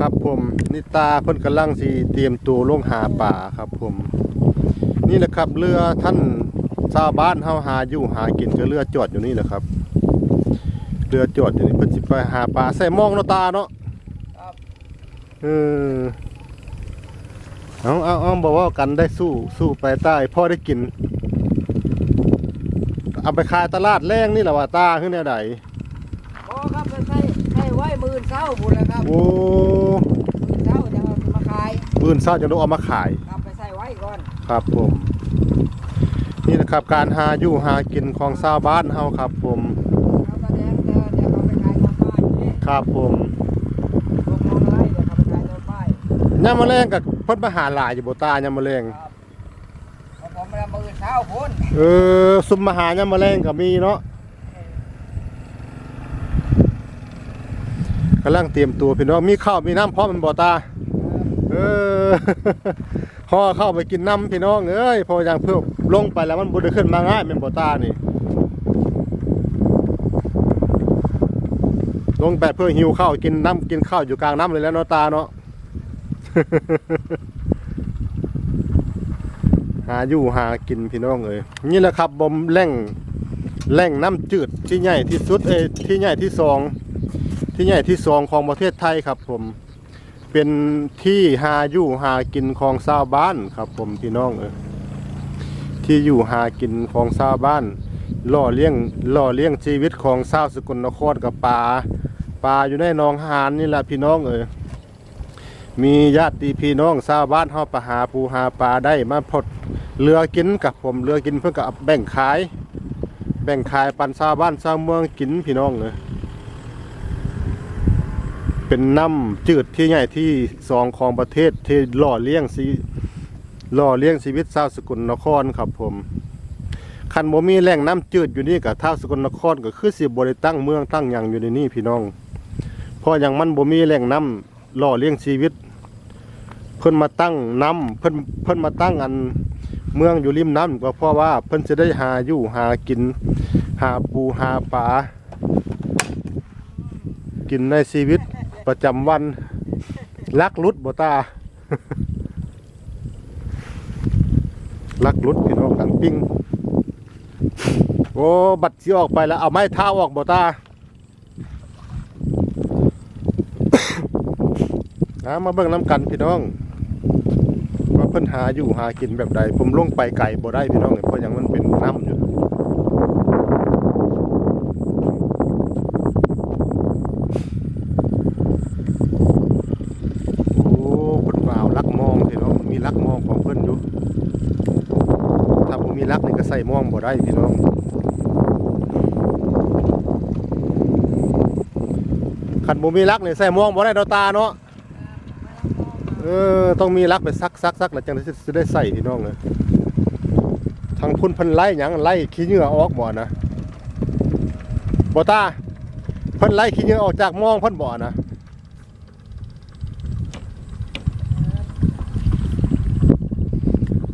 ครับผมนิตาเพิ่นกำลังสิเตรียมตัวลงหาป่าครับผม นี่แหละครับเรือท่านชาวบ้านเฮาหาอยู่หากินก็เรือจอดอยู่นี่แหละครับ เรือจอดอยู่นี่เพิ่นสิไปหาปลาใส่หมองเนาะตาเนาะครับเออเอาเอาเอาบอกว่ากันได้สู้สู้ไปใต้พ่อได้กินเอาไปขายตลาดแรงนี่แหละว่าตาขึ้นแนวใดพอครับไปใส่ใส่ไว้หมื่น เช้าบุญแล้วครับโอ้หมื่นเช้าจะเอามาขายปืนเศร้าจะต้องเอามาขายครับไปใส่ไว้ก่อนครับผม นี่นะครับการหาอยู่หากินของชาวบ้านเฮาครับ ผม เอาตาแดงเดี๋ยวเดี๋ยวเอาไปขายตอนป้ายอยู่นี่ครับผมลงมองอะไรเดี๋ยวเอาไปขายตอนป้ายยามมะแรงกับเพิ่นมาหาหลายอยู่บ่ตายามมะแรงครับเพราะผมมาหมื่นเช้าพุ่นเออซุมมาหายามมะแรงก็มีเนาะ กำลังเตรียมตัวพี่น้องมีข้าวมีน้ำพร้อมมันบ่ตา เออห่อเข้าไปกินน้ำพี่น้องเอ้ยพออย่างเพื่อลงไปแล้วมันบ่ได้ขึ้นมาง่ายแม่นบ่ตานี่ลงไปเพื่อหิวข้าวกินน้ำกินข้าวอยู่กลางน้ำเลยแล้วเนาะตาเนาะหาอยู่หากินพี่น้องเอ้ยนี่แหละครับบมแหล่งแหล่งน้ำจืดที่ใหญ่ที่สุดเอ้ที่ใหญ่ที่สอง ที่ใหญ่ที่สองของประเทศไทยครับผมเป็นที่หาอยู่หากินของชาวบ้านครับ ผมพี่น้องเอ้ยที่อยู่หากินของชาวบ้านล่อเลี้ยงล่อเลี้ยงชีวิตของชาวสกลนครกับปลาปลาอยู่ในหนองหานนี่แหละพี่น้องเอ๋ยมีญาติพี่น้องชาวบ้านเฮาไปหาปูหาปลาได้มาพดเรือกินกับผมเรือกินเพื่อกับแบ่งขาย แบ่งขายปันชาวบ้านชาวเมืองกินพี่น้องเอ๋ย เป็นน้ำจืดที่ใหญ่ที่สองของประเทศที่หล่อเลี้ยงชีหล่อเลี้ยงชีวิตชาวสกลนครครับผมคันบ่มีแหล่งน้ำจืดอยู่นี่กับท้าวสกลนครก็คือสิบ่ได้ตั้งเมืองตั้งหยังอยู่ในนี่พี่น้องเพราะอย่างมันบ่มีแหล่งน้ำหล่อเลี้ยงชีวิต เพิ่นมาตั้งน้ำเพิ่นเพิ่นมาตั้งอันเมืองอยู่ริมน้ำก็เพราะว่าเพิ่นจะได้หาอยู่หากิน หาปูหาปลากินในชีวิต ประจำวันลักลุดบ่ตาลักลุดพี่น้องดังปิ้งโอ้บัตรที่ออกไปแล้วเอาไม้เท้าออกบ่ตานะมาเบิ่งน้ำกันพี่น้องว่าเพิ่นหาอยู่หากินแบบใดผมลงไปไก่บ่ได้พี่น้องเพราะยังมันเป็นน้ำอยู่ โอ้เพิ่นว่าเอาลักมองพี่น้อง มีลักมองของเพิ่อนอยู่ถ้าผมมีลักนี่ก็ใส่มองบ่ได้พี่น้องขันบ่มีลักนี่ใส่มองบ่ได้ดตาเนาะเออต้องมีลักไปซักซักซักแล้วจังจะได้ใส่พี่น้องเลยทางพุ่นพิ่นไล่หยังไล่ขี้เหงื่อออกบ่อนะบ่ตาพิ่นไล่ขี้เหงื่อออกจากมองพิ่นบ่อนะ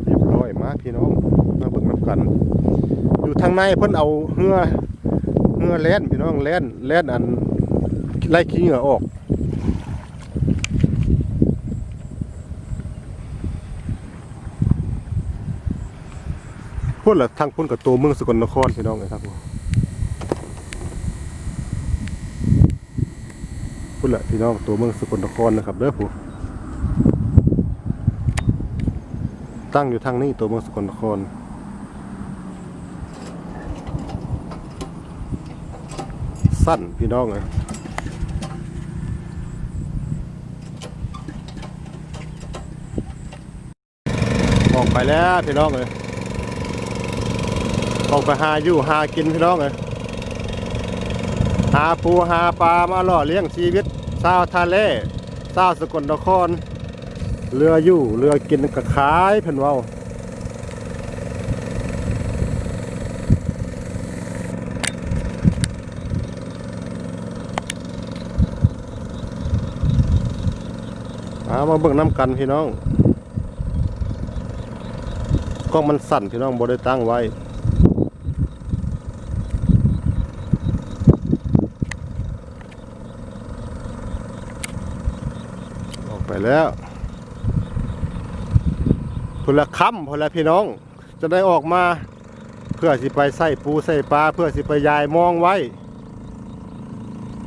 เรียบร้อย มาพี่น้องมาเบิ่งนํกัน อยู่ทางในเพิ่นเอาเหือเหือแล่นพี่น้องแล่นแล่นอันไล่ขี้เหงื่อออกพุ่นละทางพุ่นกับตัวเมืองสกลนครพี่น้องเลยครับพุ่นละพี่น้องตัวเมืองสกลนครนะครับเด้อผู้ ตั้งอยู่ทางนี้ตัวเมืองสกลนครสั้นพี่น้องเลยออกไปแล้วพี่น้องเลยออกไปหาอยู่หากินพี่น้องเลยหาปูหาปลามาล่อเลี้ยงชีวิตชาวทะเลชาวสกลนคร เรืออยู่เรือกินกระขายเพิ่นเว้าเอามาเบิ่งน้ำกันพี่น้องกล้องมันสั่นพี่น้องบ่ได้ตั้งไว้อกไปแล้ว พลค่ำพลพี่น้อง จะได้ออกมาเพื่อสิไปใส่ปูใส่ปลาเพื่อสิไปยายมองไว้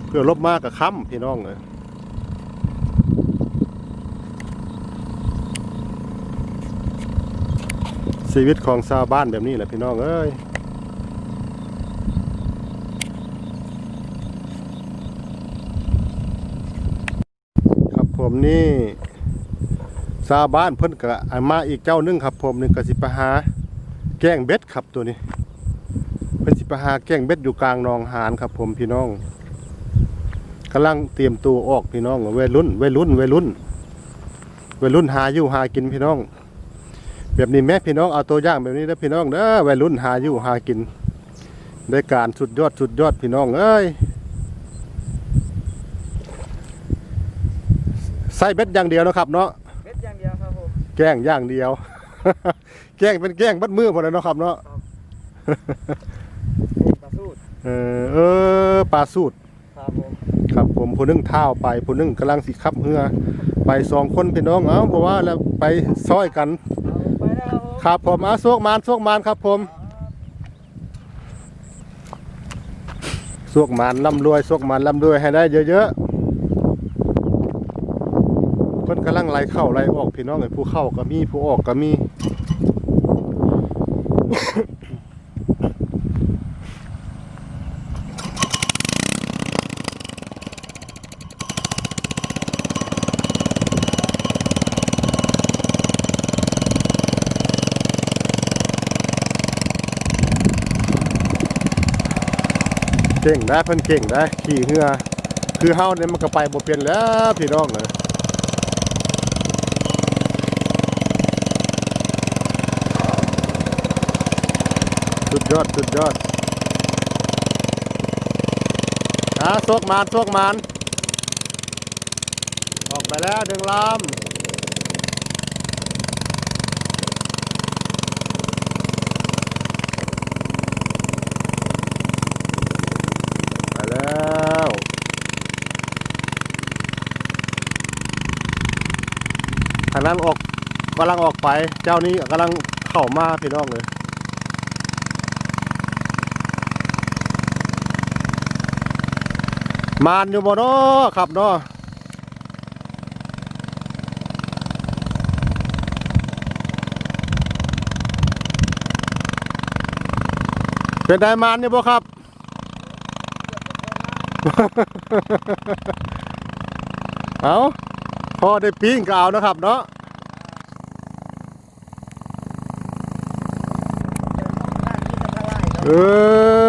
เพื่อลบมากกับค่ำพี่น้องเลยชีวิตของชาวบ้านแบบนี้แหละพี่น้องเอ้ยครับผมนี่ ชาวบ้านเพิ่นก็เอมาอีกเจ้านึงครับผมหนึงก็สิไปหาแก้งเบ็ดครับตัวนี้ เพิ่นสิไปหาแก้งเบ็ดอยู่กลางหนองหานครับผมพี่น้องกำลังเตรียมตัวออกพี่น้องวัยรุ่นวัยรุ่นวัยรุ่นวัยรุ่นหาอยู่หากินพี่น้อง แบบนี้แม่พี่น้องเอาตัวอย่างแบบนี้นะพี่น้องเด้อวัยรุ่นหาอยู่หากินได้การสุดยอดสุดยอดพี่น้องเอ้ยใส่เบ็ดอย่างเดียวนะครับเนาะ แกล้งอย่างเดียว แกล้งเป็นแกล้งบัดมือพอแล้วเนาะครับเนาะปลาสูตรเออเออปลาสูตรครับผมครับ ผมผู้หนึงเท้าไปผู้หนึงกำลังสิขับเรือไปสองคนพี่น้องเอ้าเพราะว่าแล้วไปซ้อยกัน เอาไปแล้วครับผม ครับผมอาโซกมานโซกมานครับผมโซกมานร่ำรวยโซกมานร่ำรวยให้ได้เยอะๆเพิ่นกำ ลังไล่เข้าไล่ออกพี่น้องไอ้ผู้เข้าก็มีผู้ออกก็มีเก่งได้เพิ่นเก่งได้ขี่เรือคือเฮาเนี่ยมันก็ไปบ่เป็นแล้วพี่น้องเอ้ย สุดยอดสุดยอดอะโซกมานโซกมานออกไปแล้วดึงลำไปแล้วทางนั้นออกกำลังออกไป เจ้านี้กำลังเข้ามาพี่น้องเลย มานอยู่บ่เนาะครับเนาะเป็นไดมานอยู่บ่ครับ เอาพอได้ปิ้งก็เอานะครับเนาะเอ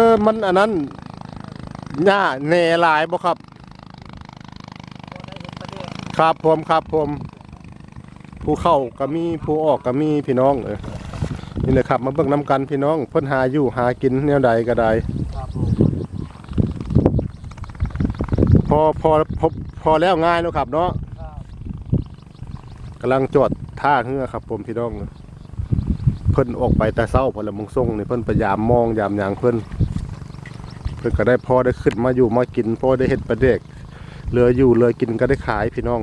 อ มันอันนั้น หญ้าแหน่หลายบ่ครับ ครับผมครับผม ผู้เข้าก็มีผู้ออกก็มีพี่น้องเออนี่แหละครับ มาเบิ่งน้ำกันพี่น้องเพิ่นหาอยู่หากินแนวใดก็ได้ครับผมพอพอพอพอแล้วง่ายเนาะครับ เนาะครับกำลังจอดท่าเรือครับ ผมพี่น้องเพิ่นออกไปแต่เช้าพอละมงส่งนี่เพิ่นพยายามมองยามยางเพิ่น เพิ่นก็ได้พอได้ขึ้นมาอยู่มากินพอได้เห็ดประเด็กเหลืออยู่เหลือกินก็ได้ขายพี่น้อง